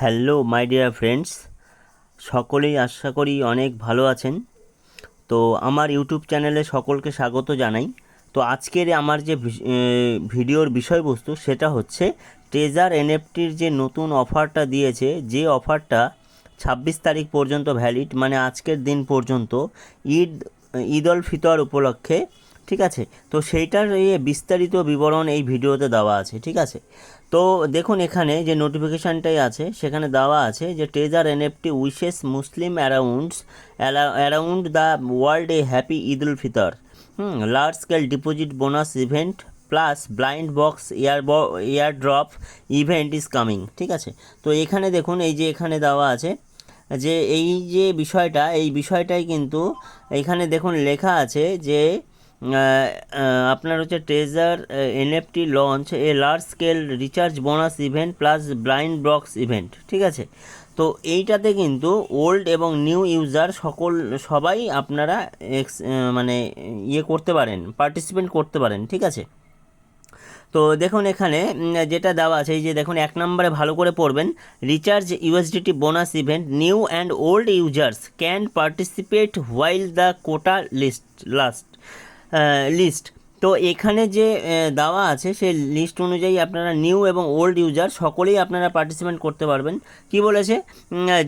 Hello, my dear friends. সকলেই আশা করি অনেক ভালো আছেন। তো আমার ইউটিউব চ্যানেলে সকলকে স্বাগত জানাই। তো আজকের আমার যে ভিডিওর বিষয়বস্তু সেটা হচ্ছে ট্রেজার এনএফটির যে নতুন অফারটা দিয়েছে, যে অফারটা ছাব্বিশ তারিখ পর্যন্ত ভ্যালিড মানে আজকের দিন পর্যন্ত ঈদ ঈদ উল ফিতর উপলক্ষে ঠিক আছে? তো সেইটার বিস্তারিত বিবরণ এই ভিডিওতে দেওয়া আছে, ঠিক আছে? তো দেখুন এখানে যে নোটিফিকেশানটাই আছে, সেখানে দেওয়া আছে যে treasure NFT wishes Muslim arounds around the world a happy Eid ul Fitr hmm large scale deposit bonus event plus blind box year year drop event is coming ঠিক আছে? তো এখানে দেখুন, এই যে এখানে দেওয়া আছে যে এই যে বিষয়টা, এই বিষয়টাই কিন্তু এখানে দেখুন লেখা আছে যে আপনার হচ্ছে treasure NFT launch a large scale recharge bonus event plus blind box event ঠিক আছে? তো এইটাতে কিন্তু ওল্ড এবং নিউ ইউজার সকল, সবাই আপনারা এক্স মানে ইয়ে করতে পারেন পার্টিসিপেন্ট করতে পারেন, ঠিক আছে? তো দেখুন এখানে যেটা দেওয়া আছে, এই যে দেখুন, এক নম্বরে ভালো করে পড়বেন recharge USDT bonus event new and old users can participate while the quota list last list তো এখানে যে দেওয়া আছে, সেই লিস্ট অনুযায়ী আপনারা নিউ এবং ওল্ড ইউজার সকলেই আপনারা পার্টিসিপেট করতে পারবেন। কি বলেছে?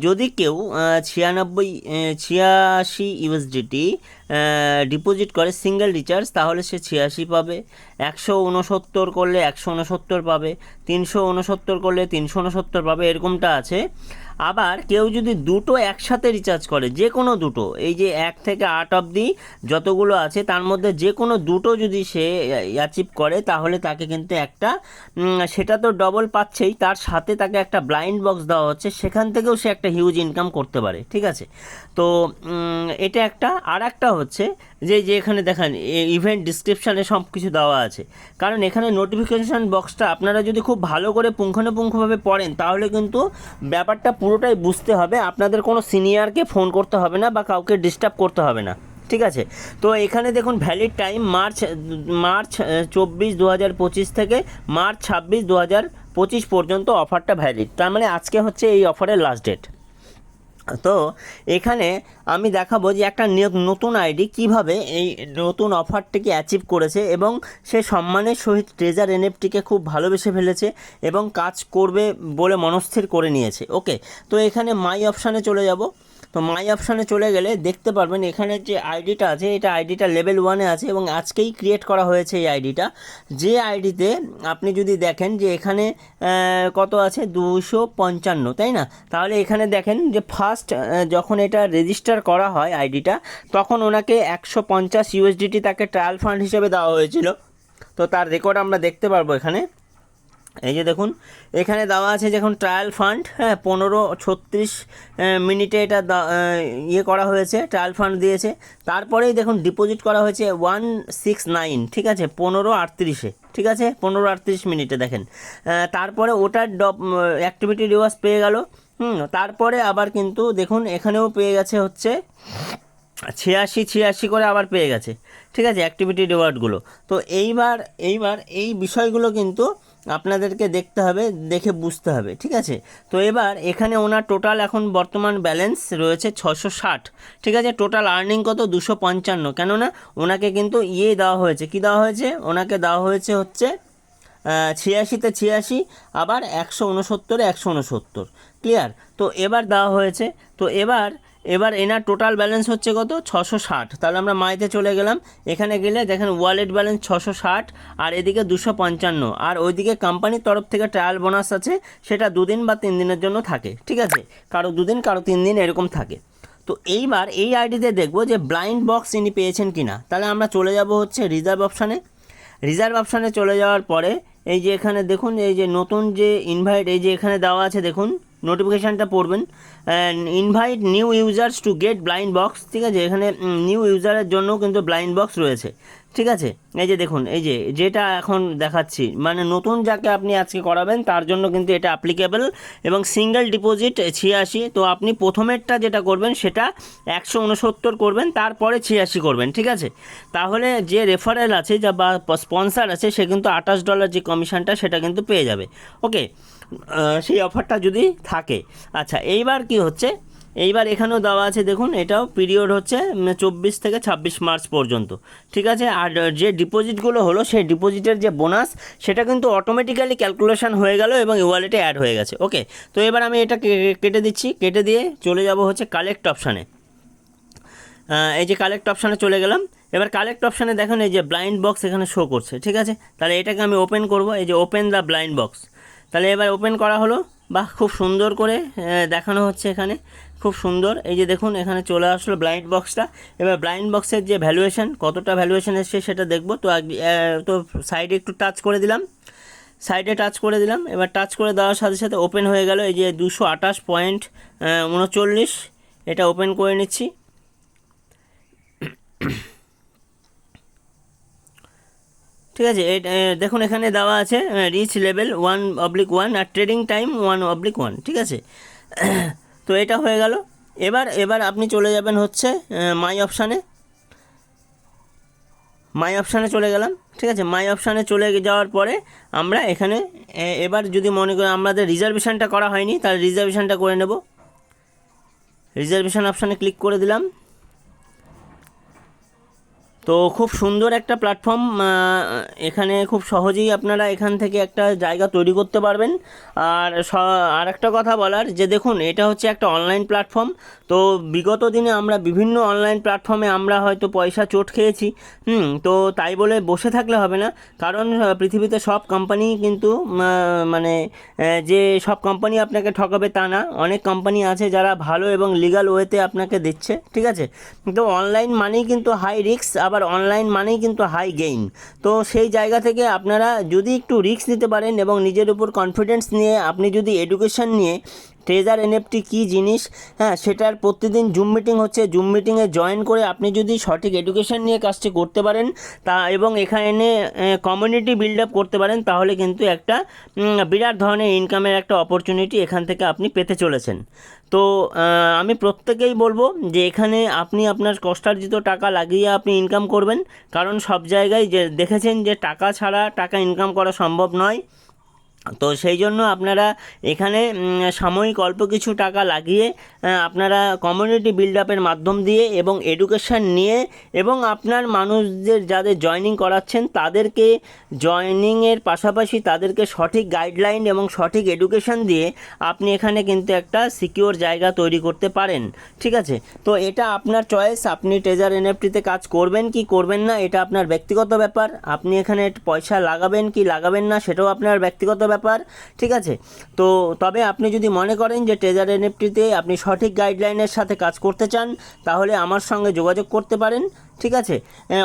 যদি কেউ ছিয়ানব্বই ছিয়াশি ইউএসডিটি ডিপোজিট করে সিঙ্গেল রিচার্জ তাহলে সে ছিয়াশি পাবে। একশো উনসত্তর করলে একশো উনসত্তর পাবে। তিনশো উনসত্তর করলে তিনশো উনসত্তর পাবে, এরকমটা আছে। আবার কেউ যদি দুটো একসাথে রিচার্জ করে, যে কোনো দুটো, এই যে এক থেকে আট অবধি যতগুলো আছে, তার মধ্যে যে কোনো দুটো যদি সে অ্যাচিভ করে, তাহলে তাকে কিন্তু একটা সেটা তো ডবল পাচ্ছেই, তার সাথে তাকে একটা ব্লাইন্ড বক্স দেওয়া হচ্ছে, সেখান থেকেও সে একটা হিউজ ইনকাম করতে পারে, ঠিক আছে? তো এটা একটা। আর একটা হচ্ছে যে যে এখানে দেখেন ইভেন্ট ডিসক্রিপশানে সব কিছু দেওয়া আছে। কারণ এখানে নোটিফিকেশান বক্সটা আপনারা যদি খুব ভালো করে পুঙ্খানুপুঙ্খভাবে পড়েন, তাহলে কিন্তু ব্যাপারটা পুরোটাই বুঝতে হবে। আপনাদের কোনো সিনিয়রকে ফোন করতে হবে না বা কাউকে ডিস্টার্ব করতে হবে না। ঠিক আছে? তো এখানে দেখুন ভ্যালিড টাইম মার্চ মার্চ চব্বিশ দু হাজার পঁচিশ থেকে মার্চ ছাব্বিশ দু হাজার পঁচিশ পর্যন্ত অফারটা ভ্যালিড তার মানে আজকে হচ্ছে এই অফারের লাস্ট ডেট তো এখানে আমি দেখাবো যে একটা নতুন আইডি কীভাবে এই নতুন অফারটিকে অ্যাচিভ করেছে এবং সে সম্মানের সহিত ট্রেজার এনএফটিকে খুব ভালোবেসে ফেলেছে এবং কাজ করবে বলে মনস্থির করে নিয়েছে। ওকে তো এখানে মাই অপশানে চলে যাব। তো মাই অপশানে চলে গেলে দেখতে পারবেন এখানে যে আইডিটা আছে, এটা আইডিটা লেভেল ওয়ানে আছে এবং আজকেই ক্রিয়েট করা হয়েছে এই আইডিটা যে আইডিতে আপনি যদি দেখেন যে এখানে কত আছে? দুশো পঞ্চান্ন, তাই না? তাহলে এখানে দেখেন যে ফার্স্ট যখন এটা রেজিস্টার করা হয় আইডিটা তখন ওনাকে একশো পঞ্চাশ ইউএসডিটি তাকে ট্রায়াল ফান্ড হিসেবে দেওয়া হয়েছিল। তো তার রেকর্ড আমরা দেখতে পারব এখানে। এই যে দেখুন, এখানে দেওয়া আছে যখন ট্রায়াল ফান্ড হ্যাঁ পনেরো, ছত্রিশ মিনিটে এটা ইয়ে করা হয়েছে ট্রায়াল ফান্ড দিয়েছে। তারপরেই দেখুন ডিপোজিট করা হয়েছে ওয়ান সিক্স নাইন ঠিক আছে? পনেরো আটত্রিশে, ঠিক আছে? পনেরো আটত্রিশ মিনিটে দেখেন। তারপরে ওটার ডপ অ্যাক্টিভিটি রিওয়ার্স পেয়ে গেল, হুম, তারপরে আবার কিন্তু দেখুন, এখানেও পেয়ে গেছে হচ্ছে ছিয়াশি ছিয়াশি করে আবার পেয়ে গেছে, ঠিক আছে? অ্যাক্টিভিটি রিওয়ার্ডগুলো তো এইবার এইবার এই বিষয়গুলো কিন্তু আপনাদেরকে দেখতে হবে, দেখে বুঝতে হবে, ঠিক আছে? তো এবার এখানে ওনার টোটাল এখন বর্তমান ব্যালেন্স রয়েছে ছশো ষাট। ঠিক আছে? টোটাল আর্নিং কত? দুশো পঞ্চান্ন। কেননা ওনাকে কিন্তু ইয়ে দেওয়া হয়েছে, কি দেওয়া হয়েছে? ওনাকে দেওয়া হয়েছে হচ্ছে ছিয়াশিতে ছিয়াশি, আবার একশো উনসত্তরে একশো উনসত্তর। ক্লিয়ার তো এবার দেওয়া হয়েছে। তো এবার এবার এনার টোটাল ব্যালেন্স হচ্ছে কত? ছশো ষাট। তাহলে আমরা মাইতে চলে গেলাম। এখানে গেলে দেখেন ওয়ালেট ব্যালেন্স ছশো ষাট আর এদিকে দুশো পঞ্চান্ন। আর ওইদিকে কোম্পানির তরফ থেকে ট্রায়াল বোনাস আছে, সেটা দুদিন বা তিন দিনের জন্য থাকে, ঠিক আছে? কারও দুদিন, কারও তিন দিন এরকম থাকে। তো এইবার এই আইডিতে দেখব যে ব্লাইন্ড বক্স ইনি পেয়েছেন কি না তাহলে আমরা চলে যাব হচ্ছে রিজার্ভ অপশানে রিজার্ভ অপশানে চলে যাওয়ার পরে এই যে এখানে দেখুন, এই যে নতুন যে ইনভাইট এই যে এখানে দেওয়া আছে, দেখুন। নোটিফিকেশানটা পড়বেন। Invite new users to get blind box ঠিক আছে? এখানে নিউ ইউজারের জন্যও কিন্তু ব্লাইন্ড বক্স রয়েছে, ঠিক আছে? এই যে দেখুন, এই যে, যেটা এখন দেখাচ্ছি মানে নতুন যাকে আপনি আজকে করাবেন, তার জন্য কিন্তু এটা অ্যাপ্লিকেবল এবং সিঙ্গেল ডিপোজিট ছিয়াশি, তো আপনি প্রথমেরটা যেটা করবেন, সেটা একশো উনসত্তর করবেন, তারপরে ছিয়াশি করবেন, ঠিক আছে? তাহলে যে রেফারেল আছে, যা বা স্পন্সার আছে, সে কিন্তু আঠাশ ডলার যে কমিশনটা সেটা কিন্তু পেয়ে যাবে ওকে সেই অফারটা যদি থাকে। আচ্ছা এইবার কি হচ্ছে? এইবার এখানেও দেওয়া আছে, দেখুন, এটাও পিরিয়ড হচ্ছে চব্বিশ থেকে ছাব্বিশ মার্চ পর্যন্ত। ঠিক আছে? আর যে ডিপোজিটগুলো হলো, সেই ডিপোজিটের যে বোনাস সেটা কিন্তু অটোমেটিক্যালি ক্যালকুলেশন হয়ে গেল এবং ওয়ালেটে অ্যাড হয়ে গেছে। ওকে তো এবার আমি এটা কেটে দিচ্ছি। কেটে দিয়ে চলে যাব হচ্ছে কালেক্ট অপশানে এই যে কালেক্ট অপশানে চলে গেলাম। এবার কালেক্ট অপশানে দেখুন, এই যে ব্লাইন্ড বক্স এখানে শো করছে। ঠিক আছে? তাহলে এটাকে আমি ওপেন করব। এই যে ওপেন দ্য ব্লাইন্ড বক্স তাহলে এবার ওপেন করা হলো। বাহ, খুব সুন্দর করে দেখানো হচ্ছে এখানে। খুব সুন্দর। এই যে দেখুন, এখানে চলে আসলো ব্লাইন্ড বক্সটা এবার ব্লাইন্ড বক্সের যে ভ্যালুয়েশন কতটা ভ্যালুয়েশন এসছে সেটা দেখব। তো তো সাইডে একটু টাচ করে দিলাম। সাইডে টাচ করে দিলাম। এবার টাচ করে দেওয়ার সাথে সাথে ওপেন হয়ে গেল এই যে দুশো আঠাশ পয়েন্ট উনচল্লিশ। এটা ওপেন করে নিচ্ছি। ঠিক আছে দেখুন এখানে দেওয়া আছে reach level one oblique one আর trading time one oblique one ঠিক আছে? তো এটা হয়ে গেল। এবার এবার আপনি চলে যাবেন হচ্ছে মাই অপশানে মাই অপশানে চলে গেলাম, ঠিক আছে? মাই অপশানে চলে যাওয়ার পরে আমরা এখানে এবার যদি মনে করি আমাদের রিজার্ভেশনটা করা হয়নি, তাহলে রিজার্ভেশনটা করে নেব। রিজার্ভেশন অপশানে ক্লিক করে দিলাম। তো খুব সুন্দর একটা প্ল্যাটফর্ম এখানে খুব সহজেই আপনারা এখান থেকে একটা জায়গা তৈরি করতে পারবেন। আর আর একটা কথা বলার, যে দেখুন, এটা হচ্ছে একটা অনলাইন প্ল্যাটফর্ম তো বিগত দিনে আমরা বিভিন্ন অনলাইন প্ল্যাটফর্মে আমরা হয়তো পয়সা চোট খেয়েছি, হুম, তো তাই বলে বসে থাকলে হবে না। কারণ পৃথিবীতে সব কোম্পানি কিন্তু মানে যে সব কোম্পানি আপনাকে ঠকাবে তা না। অনেক কোম্পানি আছে যারা ভালো এবং লিগাল ওয়েতে আপনাকে দিচ্ছে, ঠিক আছে? তো অনলাইন মানেই কিন্তু হাই রিস্ক আবার অনলাইন মানেই কিন্তু হাই গেইন তো সেই জায়গা থেকে আপনারা যদি একটু রিস্ক নিতে পারেন এবং নিজের উপর কনফিডেন্স নিয়ে আপনি যদি এডুকেশন নিয়ে ট্রেজার এনএফটি কী জিনিস হ্যাঁ সেটার প্রতিদিন জুম মিটিং হচ্ছে জুম মিটিংয়ে জয়েন করে আপনি যদি সঠিক এডুকেশন নিয়ে কাজটি করতে পারেন, তা এবং এখানে কমিউনিটি বিল্ড আপ করতে পারেন, তাহলে কিন্তু একটা বিরাট ধরনের ইনকামের একটা অপরচুনিটি এখান থেকে আপনি পেতে চলেছেন। তো আমি প্রত্যেকেই বলব যে এখানে আপনি আপনার কষ্টার্জিত টাকা লাগিয়ে আপনি ইনকাম করবেন। কারণ সব জায়গায় যে, দেখেছেন যে টাকা ছাড়া টাকা ইনকাম করা সম্ভব নয়। তো সেই জন্য আপনারা এখানে সাময়িক অল্প কিছু টাকা লাগিয়ে আপনারা কমিউনিটি বিল্ড আপের মাধ্যম দিয়ে এবং এডুকেশন নিয়ে এবং আপনার মানুষদের যাদের জয়নিং করাচ্ছেন তাদেরকে জয়নিংয়ের পাশাপাশি তাদেরকে সঠিক গাইডলাইন এবং সঠিক এডুকেশন দিয়ে আপনি এখানে কিন্তু একটা সিকিওর জায়গা তৈরি করতে পারেন। ঠিক আছে? তো এটা আপনার চয়েস আপনি ট্রেজার এনএফটিতে কাজ করবেন কি করবেন না, এটা আপনার ব্যক্তিগত ব্যাপার। আপনি এখানে পয়সা লাগাবেন কি লাগাবেন না, সেটাও আপনার ব্যক্তিগত ব্যাপার। ঠিক আছে? তো তবে আপনি যদি মনে করেন যে ট্রেজার এনএফটিতে আপনি সঠিক গাইডলাইনের সাথে কাজ করতে চান, তাহলে আমার সঙ্গে যোগাযোগ করতে পারেন। ঠিক আছে?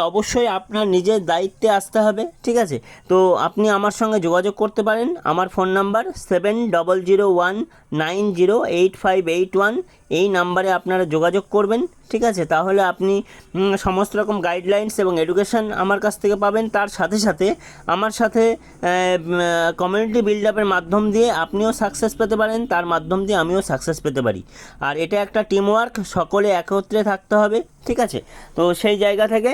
অবশ্যই আপনার নিজের দায়িত্বে আসতে হবে, ঠিক আছে? তো আপনি আমার সঙ্গে যোগাযোগ করতে পারেন। আমার phone number seven double zero one nine zero eight five eight one এই নাম্বারে আপনারা যোগাযোগ করবেন, ঠিক আছে? তাহলে আপনি সমস্ত রকম গাইডলাইন্স এবং এডুকেশন আমার কাছ থেকে পাবেন। তার সাথে সাথে আমার সাথে কমিউনিটি বিল্ড আপের মাধ্যম দিয়ে আপনিও সাকসেস পেতে পারেন। তার মাধ্যম দিয়ে আমিও সাকসেস পেতে পারি। আর এটা একটা টিম ওয়ার্ক সকলে একত্রে থাকতে হবে, ঠিক আছে? তো সেই জায়গা থেকে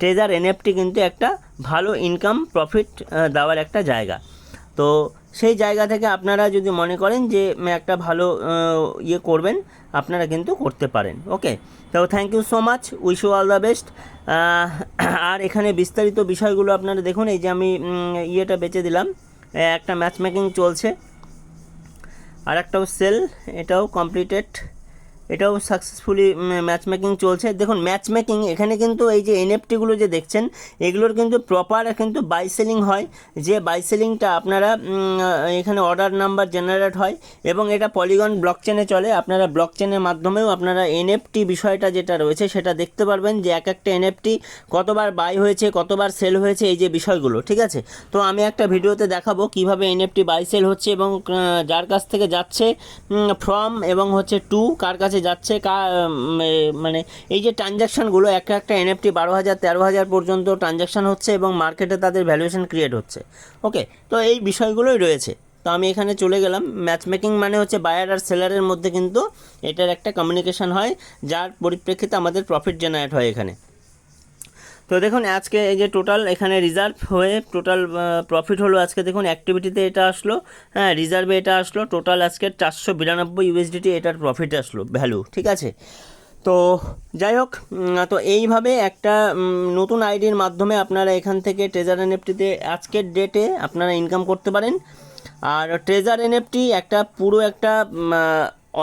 ট্রেজার এনএফটি কিন্তু একটা ভালো ইনকাম প্রফিট দেওয়ার একটা জায়গা। তো সেই জায়গা থেকে আপনারা যদি মনে করেন যে একটা ভালো ইয়ে করবেন, আপনারা কিন্তু করতে পারেন। ওকে তো thank you so much wish you all the best আর এখানে বিস্তারিত বিষয়গুলো আপনারা দেখুন। এই যে আমি ইয়েটা বেচে দিলাম। একটা ম্যাচ মেকিং চলছে। আর একটাও সেল এটাও কমপ্লিটেড এটাও সাকসেসফুলি ম্যাচ মেকিং চলছে। দেখুন ম্যাচ মেকিং এখানে কিন্তু এই যে এনএফটিগুলো যে দেখছেন, এগুলোর কিন্তু প্রপার কিন্তু বাই সেলিং হয়। যে বাই সেলিংটা আপনারা এখানে অর্ডার নাম্বার জেনারেট হয় এবং এটা পলিগন ব্লক চেনে চলে। আপনারা ব্লক চেনের মাধ্যমেও আপনারা এনএফটি বিষয়টা যেটা রয়েছে, সেটা দেখতে পারবেন যে এক একটা এনএফটি কতবার বাই হয়েছে, কতবার সেল হয়েছে, এই যে বিষয়গুলো, ঠিক আছে? তো আমি একটা ভিডিওতে দেখাবো কীভাবে এনএফটি বাই সেল হচ্ছে এবং যার কাছ থেকে যাচ্ছে ফ্রম এবং হচ্ছে টু কার কাছে যাচ্ছে, কা মানে এই যে ট্রানজ্যাকশানগুলো একটা একটা এনএফটি বারো হাজার, তেরো হাজার পর্যন্ত ট্রানজ্যাকশান হচ্ছে এবং মার্কেটে তাদের ভ্যালুয়েশান ক্রিয়েট হচ্ছে। ওকে তো এই বিষয়গুলোই রয়েছে। তো আমি এখানে চলে গেলাম। ম্যাচ মেকিং মানে হচ্ছে বায়ার আর সেলারের মধ্যে কিন্তু এটার একটা কমিউনিকেশান হয়, যার পরিপ্রেক্ষিতে আমাদের প্রফিট জেনারেট হয় এখানে। তো দেখুন, আজকে এই যে টোটাল এখানে রিজার্ভ হয়ে টোটাল প্রফিট হলো আজকে দেখুন অ্যাক্টিভিটিতে এটা আসলো হ্যাঁ রিজার্ভে এটা আসলো টোটাল আজকে চারশো বিরানব্বই ইউএসডিটি এটার প্রফিট আসলো ভ্যালু ঠিক আছে? তো যাই হোক তো এইভাবে একটা নতুন আইডির মাধ্যমে আপনারা এখান থেকে ট্রেজার এনএফটিতে আজকের ডেটে আপনারা ইনকাম করতে পারেন। আর ট্রেজার এনএফটি একটা পুরো একটা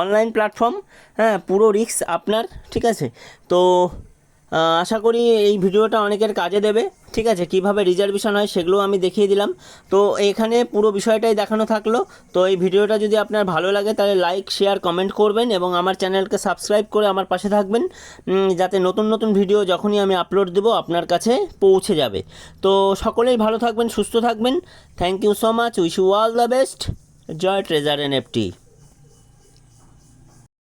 অনলাইন প্ল্যাটফর্ম হ্যাঁ পুরো রিস্ক আপনার, ঠিক আছে? তো আশা করি এই ভিডিওটা অনেকের কাজে দেবে। ঠিক আছে, কীভাবে রিজার্ভেশন হয় সেগুলো আমি দেখিয়ে দিলাম। তো এখানে পুরো বিষয়টাই দেখানো থাকল। তো এই ভিডিওটা যদি আপনার ভালো লাগে, তাহলে লাইক শেয়ার কমেন্ট করবেন এবং আমার চ্যানেলকে সাবস্ক্রাইব করে আমার পাশে থাকবেন। যাতে নতুন নতুন ভিডিও যখনই আমি আপলোড দেবো, আপনার কাছে পৌঁছে যাবে। তো সকলেই ভালো থাকবেন, সুস্থ থাকবেন। Thank you so much wish you all the best Joy treasure N FT